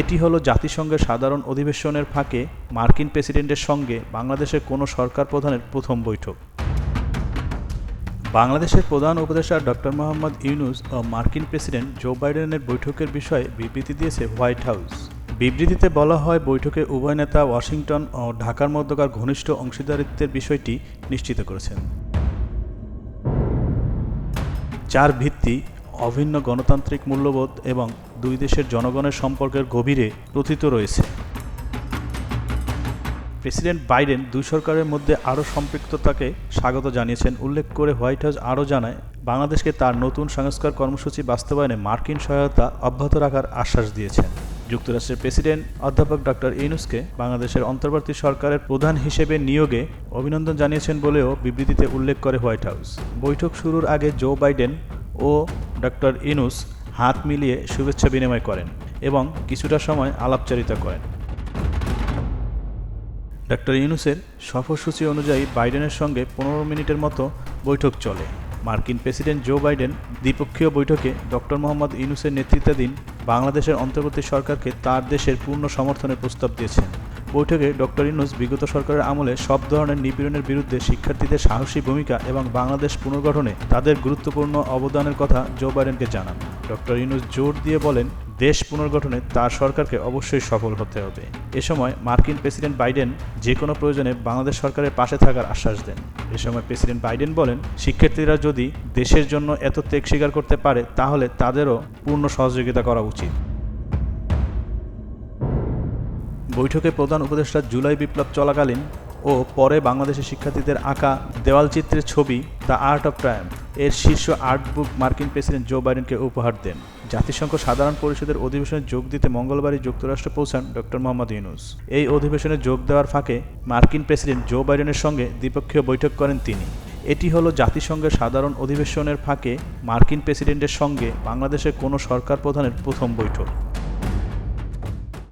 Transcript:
এটি হলো জাতিসংঘের সাধারণ অধিবেশনের ফাঁকে মার্কিন প্রেসিডেন্টের সঙ্গে বাংলাদেশের কোনো সরকার প্রধানের প্রথম বৈঠক। বাংলাদেশের প্রধান উপদেষ্টা ডক্টর মোহাম্মদ ইউনুস ও মার্কিন প্রেসিডেন্ট জো বাইডেনের বৈঠকের বিষয়ে বিবৃতি দিয়েছে হোয়াইট হাউস। বিবৃতিতে বলা হয়, বৈঠকে উভয় নেতা ওয়াশিংটন ও ঢাকার মধ্যকার ঘনিষ্ঠ অংশীদারিত্বের বিষয়টি নিশ্চিত করেছেন। যার ভিত্তি অভিন্ন গণতান্ত্রিক মূল্যবোধ এবং দুই দেশের জনগণের সম্পর্কের গভীরে প্রথিত রয়েছে। প্রেসিডেন্ট বাইডেন দুই সরকারের মধ্যে আরও সম্পৃক্ততাকে স্বাগত জানিয়েছেন। উল্লেখ করে হোয়াইট হাউস আরও জানায়, বাংলাদেশকে তার নতুন সংস্কার কর্মসূচি বাস্তবায়নে মার্কিন সহায়তা অব্যাহত রাখার আশ্বাস দিয়েছেন। যুক্তরাষ্ট্রের প্রেসিডেন্ট অধ্যাপক ডক্টর ইউনুসকে বাংলাদেশের অন্তর্বর্তী সরকারের প্রধান হিসেবে নিয়োগে অভিনন্দন জানিয়েছেন বলেও বিবৃতিতে উল্লেখ করে হোয়াইট হাউস। বৈঠক শুরুর আগে জো বাইডেন ও ডক্টর ইনুস হাত মিলিয়ে শুভেচ্ছা বিনিময় করেন এবং কিছুটা সময় আলাপচারিতা করেন। ডক্টর ইউনুসের সফরসূচি অনুযায়ী বাইডেনের সঙ্গে পনেরো মিনিটের মতো বৈঠক চলে। মার্কিন প্রেসিডেন্ট জো বাইডেন দ্বিপক্ষীয় বৈঠকে ডক্টর মোহাম্মদ ইউনুসের নেতৃত্বাধীন বাংলাদেশের অন্তর্বর্তী সরকারকে তার দেশের পূর্ণ সমর্থনের প্রস্তাব দিয়েছেন। বৈঠকে ডক্টর ইউনুস বিগত সরকারের আমলে সব ধরনের নিপীড়নের বিরুদ্ধে শিক্ষার্থীদের সাহসী ভূমিকা এবং বাংলাদেশ পুনর্গঠনে তাদের গুরুত্বপূর্ণ অবদানের কথা জো বাইডেনকে জানান। ডক্টর ইউনুস জোর দিয়ে বলেন, দেশ পুনর্গঠনে তার সরকারকে অবশ্যই সফল হতে হবে। এ সময় মার্কিন প্রেসিডেন্ট বাইডেন যে কোনো প্রয়োজনে বাংলাদেশ সরকারের পাশে থাকার আশ্বাস দেন। এ সময় প্রেসিডেন্ট বাইডেন বলেন, শিক্ষার্থীরা যদি দেশের জন্য এত ত্যাগ স্বীকার করতে পারে, তাহলে তাদেরও পূর্ণ সহযোগিতা করা উচিত। বৈঠকে প্রধান উপদেষ্টা জুলাই বিপ্লব চলাকালীন ও পরে বাংলাদেশের শিক্ষার্থীদের আঁকা দেওয়ালচিত্রের ছবি দ্য আর্ট অফ ট্রায়াম্প এর শীর্ষ আর্ট বুক মার্কিন প্রেসিডেন্ট জো বাইডেনকে উপহার দেন। জাতিসংঘ সাধারণ পরিষদের অধিবেশনে যোগ দিতে মঙ্গলবারই যুক্তরাষ্ট্র পৌঁছান ডক্টর মোহাম্মদ ইউনুস। এই অধিবেশনে যোগ দেওয়ার ফাঁকে মার্কিন প্রেসিডেন্ট জো বাইডেনের সঙ্গে দ্বিপক্ষীয় বৈঠক করেন তিনি। এটি হলো জাতিসংঘের সাধারণ অধিবেশনের ফাঁকে মার্কিন প্রেসিডেন্টের সঙ্গে বাংলাদেশের কোনো সরকার প্রধানের প্রথম বৈঠক।